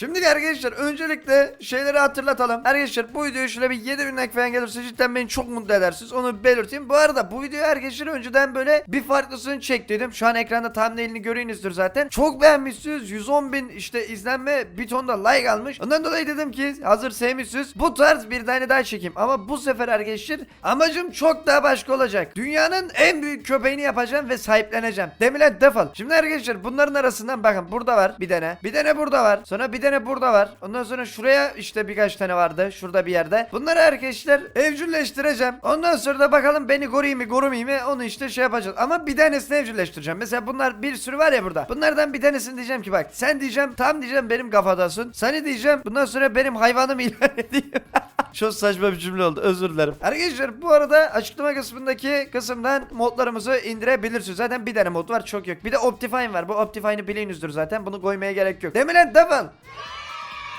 Şimdi arkadaşlar öncelikle şeyleri hatırlatalım. Arkadaşlar bu videoya şöyle bir 7000 like falan gelirse cidden beni çok mutlu edersiniz. Onu belirteyim. Bu arada bu videoyu arkadaşlar önceden böyle bir farklısını çektiydim. Şu an ekranda thumbnailini görüyorsunuzdur zaten. Çok beğenmişsiniz. 110 bin işte izlenme bir ton da like almış. Ondan dolayı dedim ki hazır sevmişsiniz. Bu tarz bir tane daha çekeyim. Ama bu sefer arkadaşlar amacım çok daha başka olacak. Dünyanın en büyük köpeğini yapacağım ve sahipleneceğim. Demilen defol. Şimdi arkadaşlar bunların arasından bakın burada var bir tane. Bir tane burada var. Sonra bir tane burada var. Ondan sonra şuraya işte birkaç tane vardı. Şurada bir yerde. Bunları arkadaşlar evcilleştireceğim. Ondan sonra da bakalım beni koruyayım mı korumayayım mı onu işte şey yapacağız. Ama bir tanesini evcilleştireceğim. Mesela bunlar bir sürü var ya burada. Bunlardan bir tanesini diyeceğim ki bak sen diyeceğim tam diyeceğim benim kafadasın. Seni diyeceğim bundan sonra benim hayvanım ilan edeyim. Çok saçma bir cümle oldu özür dilerim. Arkadaşlar bu arada açıklama kısmındaki kısımdan modlarımızı indirebilirsiniz. Zaten bir tane mod var çok yok. Bir de Optifine var. Bu Optifine'i biliyorsunuzdur zaten. Bunu koymaya gerek yok. Değil mi lan defol.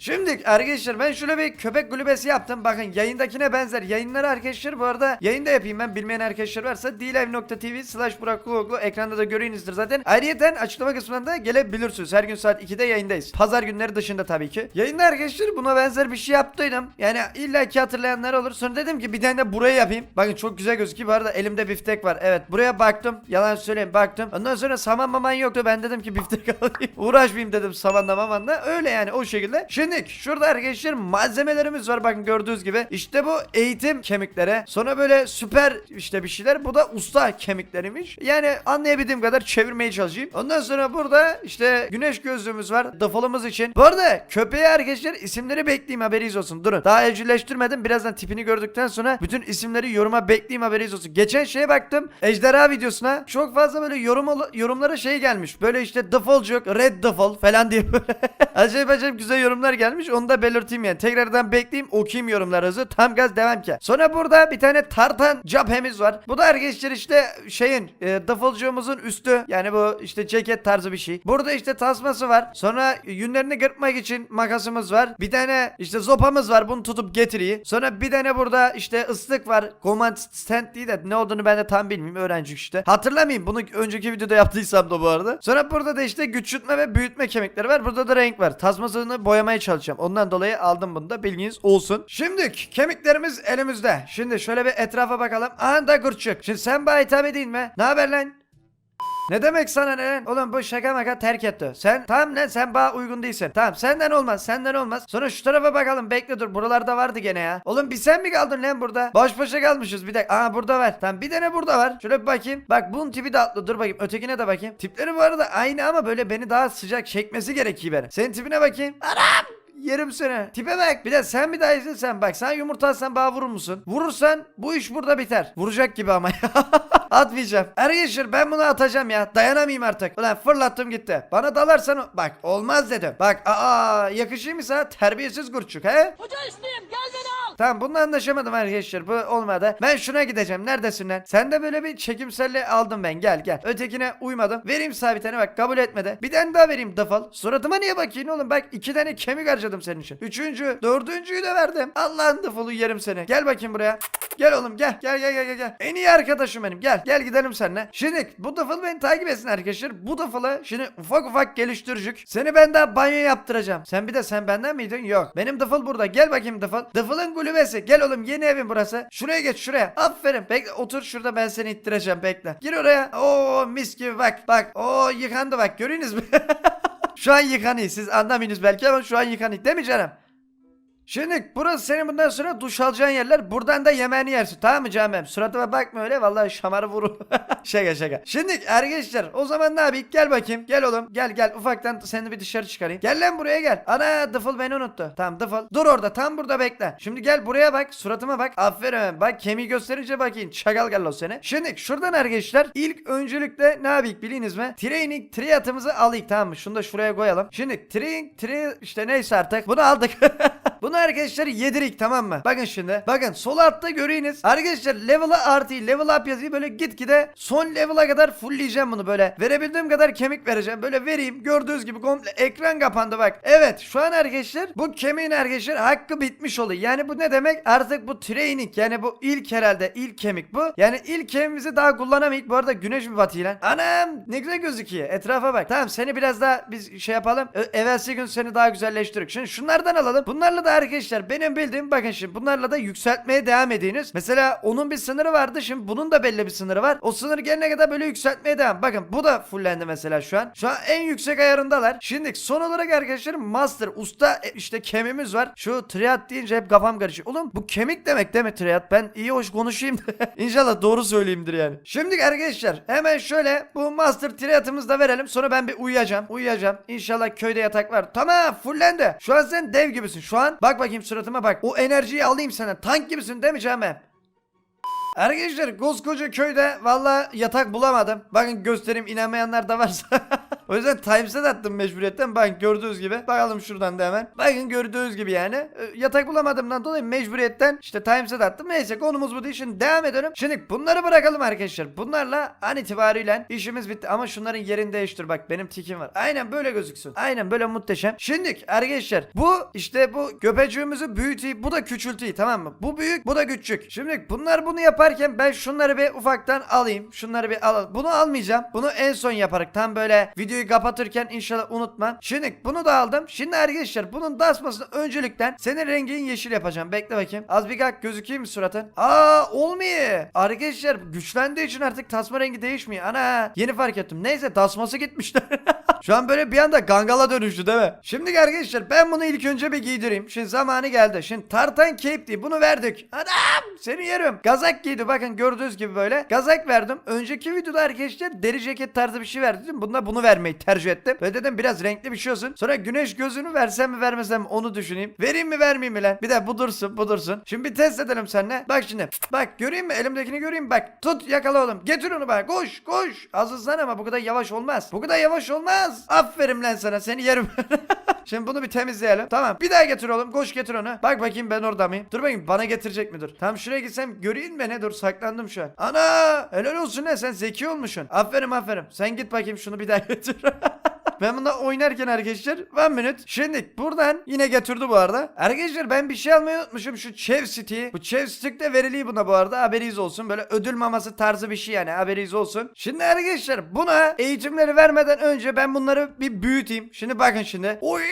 Şimdi arkadaşlar ben şöyle bir köpek kulübesi yaptım. Bakın yayındakine benzer. Yayınları arkadaşlar bu arada yayında yapayım ben. Bilmeyen arkadaşlar varsa dlive.tv slash Burak Kuglu ekranda da görüyorsunuzdur zaten. Ayrıyeten açıklama kısmından da gelebilirsiniz. Her gün saat 2'de yayındayız. Pazar günleri dışında tabii ki. Yayında arkadaşlar buna benzer bir şey yaptıydım. Yani illa ki hatırlayanlar olur. Sonra dedim ki bir tane de buraya yapayım. Bakın çok güzel gözüküyor. Bu arada elimde biftek var. Evet buraya baktım. Yalan söyleyeyim baktım. Ondan sonra saman maman yoktu. Ben dedim ki biftek alayım. Uğraşmayayım dedim samanla mamanla. Öyle yani o şekilde. Şimdi şurada arkadaşlar malzemelerimiz var. Bakın gördüğünüz gibi. İşte bu eğitim kemikleri. Sonra böyle süper işte bir şeyler. Bu da usta kemikleriymiş. Yani anlayabildiğim kadar çevirmeye çalışayım. Ondan sonra burada işte güneş gözlüğümüz var. Dıfalımız için. Bu arada köpeğe arkadaşlar isimleri bekleyeyim haberiniz olsun. Durun. Daha evcilleştirmedim. Birazdan tipini gördükten sonra bütün isimleri yoruma bekleyeyim haberiniz olsun. Geçen şeye baktım. Ejderha videosuna çok fazla böyle yorum yorumlara şey gelmiş. Böyle işte Dıfalcık, Red Dıfal falan diye böyle acayip acayip güzel yorumlar gelmiş. Onu da belirteyim yani. Tekrardan bekleyeyim okuyayım yorumlarınızı. Tam gaz devam ki. Sonra burada bir tane tartan caphemiz var. Bu da arkadaşlar işte şeyin e, dıfılcığımızın üstü. Yani bu işte ceket tarzı bir şey. Burada işte tasması var. Sonra yünlerini kırpmak için makasımız var. Bir tane işte zopamız var. Bunu tutup getiriyor. Sonra bir tane burada işte ıslık var. Command stand değil de ne olduğunu ben de tam bilmiyorum. Öğrenci işte. Hatırlamayayım. Bunu önceki videoda yaptıysam da bu arada. Sonra burada da işte güçlütme ve büyütme kemikleri var. Burada da renk var. Tasmasını boyamaya çalışacağım. Ondan dolayı aldım bunu da bilginiz olsun. Şimdi kemiklerimiz elimizde. Şimdi şöyle bir etrafa bakalım. Aha da gırçık. Şimdi sen bana hitap edeyim mi? Ne haber lan? Ne demek sana ne? Oğlum bu şaka maka terk etti. Sen tamam lan sen bana uygun değilsin. Tamam senden olmaz senden olmaz. Sonra şu tarafa bakalım bekle dur buralarda vardı gene ya. Oğlum bir sen mi kaldın lan burada? Baş başa kalmışız bir dakika. Aa burada var. Tamam bir tane burada var. Şöyle bir bakayım. Bak bunun tipi de atlı. Dur bakayım ötekine de bakayım. Tipleri bu arada aynı ama böyle beni daha sıcak çekmesi gerekiyor benim. Senin tipine bakayım. Anam! Yerim seni. Tipe bak. Bir de sen bir daha izle sen bak. Sen yumurta atsan bana vurur musun? Vurursan bu iş burada biter. Vuracak gibi ama ya. Atmayacağım. Arkadaşlar ben bunu atacağım ya. Dayanamayayım artık. Ulan fırlattım gitti. Bana dalarsan bak olmaz dedim. Bak aa yakışıyor mu sana terbiyesiz kurçuk he? Hoca üstüyüm gel beni. Tamam bununla anlaşamadım arkadaşlar. Bu olmadı. Ben şuna gideceğim. Neredesin lan? Sen de böyle bir çekimselliği aldım ben. Gel gel. Ötekine uymadım. Vereyim tane bak kabul etmedi. Bir tane daha vereyim defol. Suratıma niye bakıyorsun oğlum? Bak iki tane kemik harcadım senin için. Üçüncü, dördüncüyü de verdim. Allah'ın defolu yerim seni. Gel bakayım buraya. Gel oğlum gel. Gel gel gel gel. En iyi arkadaşım benim. Gel. Gel gidelim seninle. Şimdi bu dıfıl beni takip etsin arkadaşlar. Bu dıfılı şimdi ufak ufak geliştirecek. Seni ben daha banyo yaptıracağım. Sen bir de sen benden miydin? Yok. Benim dıfıl burada. Gel bakayım dıfıl. Dıfılın kulübesi. Gel oğlum yeni evin burası. Şuraya geç şuraya. Aferin. Bekle otur şurada ben seni ittireceğim. Bekle. Gir oraya. Oo mis gibi bak. Bak. Oo yıkandı bak. Görüyorsunuz mu? şu an yıkanıyor. Siz anlamıyorsunuz belki ama şu an yıkanıyor. Değil mi canım? Şimdi burası senin bundan sonra duş alacağın yerler. Buradan da yemeğini yersin. Tamam mı canım? Suratıma bakma öyle. Vallahi şamarı vurur. şaka şaka. Şimdi arkadaşlar o zaman ne yapayım? Gel bakayım. Gel oğlum. Gel gel. Ufaktan seni bir dışarı çıkarayım. Gel lan buraya gel. Ana dıfıl beni unuttu. Tamam dıfıl. Dur orada. Tam burada bekle. Şimdi gel buraya bak. Suratıma bak. Aferin. Bak kemiği gösterince bakayım. Çakal gel o seni. Şimdi şuradan arkadaşlar ilk öncelikle ne yapayım biliniz mi? Training triatımızı alayım tamam mı? Şunu da şuraya koyalım. Şimdi training tri işte neyse artık. Bunu aldık. Bunu arkadaşlar yedirik tamam mı? Bakın şimdi. Bakın sol altta göreyiniz. Arkadaşlar level'a artı level up yazıyı böyle gitgide son level'a kadar fullleyeceğim bunu böyle. Verebildiğim kadar kemik vereceğim. Böyle vereyim. Gördüğünüz gibi komple ekran kapandı bak. Evet şu an arkadaşlar bu kemiğin arkadaşlar hakkı bitmiş oluyor. Yani bu ne demek? Artık bu training yani bu ilk herhalde ilk kemik bu. Yani ilk kemiğimizi daha kullanamayız. Bu arada güneş mi batıyor lan? Anam ne güzel gözüküyor. Etrafa bak. Tamam seni biraz daha biz şey yapalım. Ö- evvelsi gün seni daha güzelleştirdik. Şimdi şunlardan alalım. Bunlarla da arkadaşlar benim bildiğim bakın şimdi bunlarla da yükseltmeye devam ediniz. Mesela onun bir sınırı vardı. Şimdi bunun da belli bir sınırı var. O sınır gelene kadar böyle yükseltmeye devam. Bakın bu da fullendi mesela şu an. Şu an en yüksek ayarındalar. Şimdi son olarak arkadaşlar master usta e, işte kemimiz var. Şu triat deyince hep kafam karışıyor. Oğlum bu kemik demek değil mi triat? Ben iyi hoş konuşayım. İnşallah doğru söyleyeyimdir yani. Şimdi arkadaşlar hemen şöyle bu master triatımızı da verelim. Sonra ben bir uyuyacağım. Uyuyacağım. İnşallah köyde yatak var. Tamam fullendi. Şu an sen dev gibisin. Şu an bak bakayım suratıma bak. O enerjiyi alayım sana. Tank gibisin değil mi Cami? Arkadaşlar koskoca köyde valla yatak bulamadım. Bakın göstereyim inanmayanlar da varsa. o yüzden timeset attım mecburiyetten. Bakın gördüğünüz gibi. Bakalım şuradan da hemen. Bakın gördüğünüz gibi yani. Ee, Yatak bulamadığımdan dolayı mecburiyetten işte timeset attım. Neyse konumuz bu değil. Şimdi devam edelim. Şimdi bunları bırakalım arkadaşlar. Bunlarla an itibariyle işimiz bitti. Ama şunların yerini değiştir. Bak benim tikim var. Aynen böyle gözüksün. Aynen böyle muhteşem. Şimdi arkadaşlar bu işte bu göpeciğimizi büyüteyim. Bu da küçülteyim tamam mı? Bu büyük bu da küçük. Şimdi bunlar bunu yaparken ben şunları bir ufaktan alayım. Şunları bir alalım. Bunu almayacağım. Bunu en son yaparak tam böyle videoyu kapatırken inşallah unutmam. Şimdi bunu da aldım. Şimdi arkadaşlar bunun dasmasını öncelikten senin rengin yeşil yapacağım. Bekle bakayım. Az bir gak gözükeyim mi suratın? Aa olmuyor. Arkadaşlar güçlendiği için artık tasma rengi değişmiyor. Ana yeni fark ettim. Neyse tasması gitmişler. Şu an böyle bir anda gangala dönüştü değil mi? Şimdi arkadaşlar ben bunu ilk önce bir giydireyim. Şimdi zamanı geldi. Şimdi tartan cape diye bunu verdik. Adam seni yerim. Gazak giydi bakın gördüğünüz gibi böyle. Gazak verdim. Önceki videoda arkadaşlar deri ceket tarzı bir şey verdim. Bunda bunu vermeyi tercih ettim. Ve dedim biraz renkli bir şey olsun. Sonra güneş gözünü versem mi vermesem onu düşüneyim. Vereyim mi vermeyeyim mi lan? Bir de bu dursun bu dursun. Şimdi bir test edelim seninle. Bak şimdi. Bak göreyim mi elimdekini göreyim? Bak tut yakala oğlum. Getir onu bak. Koş koş. Az hızlan ama bu kadar yavaş olmaz. Bu kadar yavaş olmaz. Aferin lan sana seni yerim. Şimdi bunu bir temizleyelim. Tamam. Bir daha getir oğlum. Koş getir onu. Bak bakayım ben orada mıyım? Dur bakayım bana getirecek mi dur. Tam şuraya gitsem göreyim beni. Dur saklandım şu an. Ana! Helal olsun ne sen zeki olmuşsun. Aferin aferin. Sen git bakayım şunu bir daha getir. Ben bunda oynarken arkadaşlar one minute. Şimdi buradan yine getirdi bu arada. Arkadaşlar ben bir şey almayı unutmuşum. Şu Chev City. Bu Chev Stick de veriliyor buna bu arada. Haberiniz olsun. Böyle ödül maması tarzı bir şey yani. Haberiniz olsun. Şimdi arkadaşlar buna eğitimleri vermeden önce ben bunları bir büyüteyim. Şimdi bakın şimdi. Oy!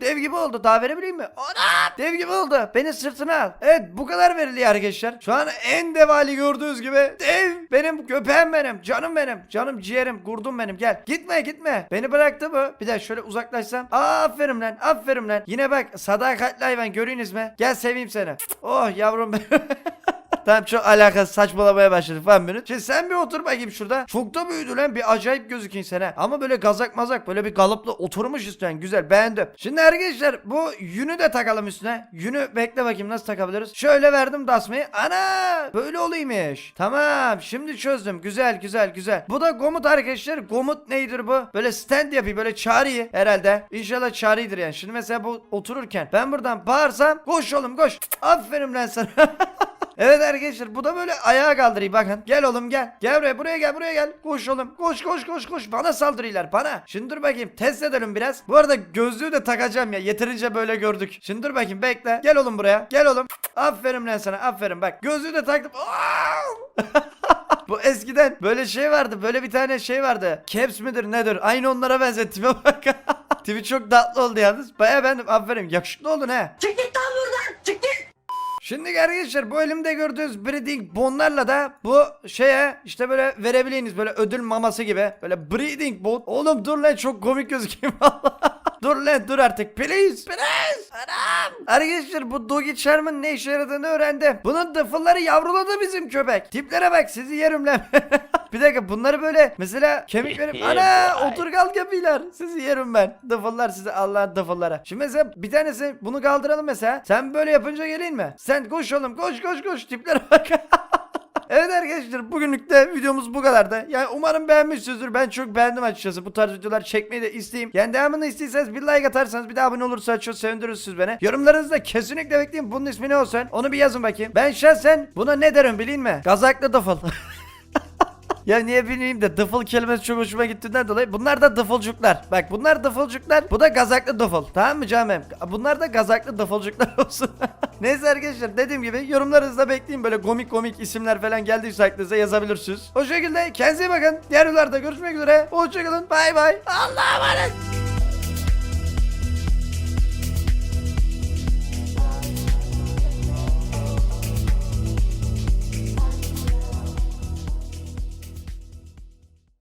Dev gibi oldu. Daha verebileyim mi? Ana! Dev gibi oldu. Beni sırtına al. Evet bu kadar veriliyor arkadaşlar. Şu an en dev hali gördüğünüz gibi. Dev. Benim köpeğim benim. Canım benim. Canım ciğerim. Kurdum benim. Gel. Gitme gitme. Beni bıraktı bu. Bir de şöyle uzaklaşsam. Aferin lan. Aferin lan. Yine bak sadakatli hayvan görüyorsunuz mu? Gel seveyim seni. Oh yavrum benim. Tamam çok alakasız saçmalamaya başladık falan böyle. Şimdi sen bir otur bakayım şurada. Çok da büyüdü lan bir acayip gözüküyorsun sen ha. Ama böyle gazak mazak böyle bir kalıplı oturmuş üstüne güzel beğendim. Şimdi arkadaşlar bu yünü de takalım üstüne. Yünü bekle bakayım nasıl takabiliriz. Şöyle verdim dasmayı. Ana böyle olaymış. Tamam şimdi çözdüm. Güzel güzel güzel. Bu da gomut arkadaşlar. Gomut neydir bu? Böyle stand yapıyor böyle çağrıyı herhalde. İnşallah çağrıydır yani. Şimdi mesela bu otururken ben buradan bağırsam koş oğlum koş. Aferin lan sana. Evet arkadaşlar bu da böyle ayağa kaldırıyor bakın. Gel oğlum gel. Gel buraya buraya gel buraya gel. Koş oğlum. Koş koş koş koş. Bana saldırıyorlar bana. Şimdi dur bakayım test edelim biraz. Bu arada gözlüğü de takacağım ya. Yeterince böyle gördük. Şimdi dur bakayım bekle. Gel oğlum buraya. Gel oğlum. Aferin lan sana aferin bak. Gözlüğü de taktım. Bu eskiden böyle şey vardı. Böyle bir tane şey vardı. Caps midir nedir? Aynı onlara benzettim bak. Tipi çok tatlı oldu yalnız. Baya beğendim. Aferin. Yakışıklı oldun he. Çık git lan buradan. Çık git. Şimdi arkadaşlar bu elimde gördüğünüz breeding bonlarla da bu şeye işte böyle verebileyiniz böyle ödül maması gibi. Böyle breeding bon. Oğlum dur lan çok komik gözüküyor valla. Dur lan dur artık please please. Anam. Arkadaşlar bu Doggy Charm'ın ne işe yaradığını öğrendim. Bunun dıfılları yavruladı bizim köpek. Tiplere bak sizi yerim lan. bir dakika bunları böyle mesela kemik verip ana otur kalk yapıyorlar. Sizi yerim ben. Dıfıllar sizi Allah'ın dıfıllara. Şimdi mesela bir tanesi bunu kaldıralım mesela. Sen böyle yapınca geleyim mi? Sen koş oğlum koş koş koş tiplere bak. Evet arkadaşlar bugünlük de videomuz bu kadardı. Yani umarım beğenmişsinizdir. Ben çok beğendim açıkçası. Bu tarz videolar çekmeyi de isteyeyim. Yani devamını istiyorsanız bir like atarsanız bir de abone olursa çok sevindirirsiniz beni. Yorumlarınızı da kesinlikle bekleyin. Bunun ismi ne olsun? Onu bir yazın bakayım. Ben şahsen buna ne derim bileyim mi? Gazaklı dıfıl. Ya niye bilmeyeyim de dıfıl kelimesi çok hoşuma gittiğinden dolayı. Bunlar da dıfılcuklar. Bak bunlar dıfılcuklar. Bu da gazaklı dıfıl. Tamam mı canım? Bunlar da gazaklı dıfılcuklar olsun. Neyse arkadaşlar dediğim gibi yorumlarınızda bekleyin. Böyle komik komik isimler falan geldiyse aklınıza yazabilirsiniz. O şekilde kendinize bakın. Diğer videolarda görüşmek üzere. Hoşçakalın. Bay bay. Allah'a emanet.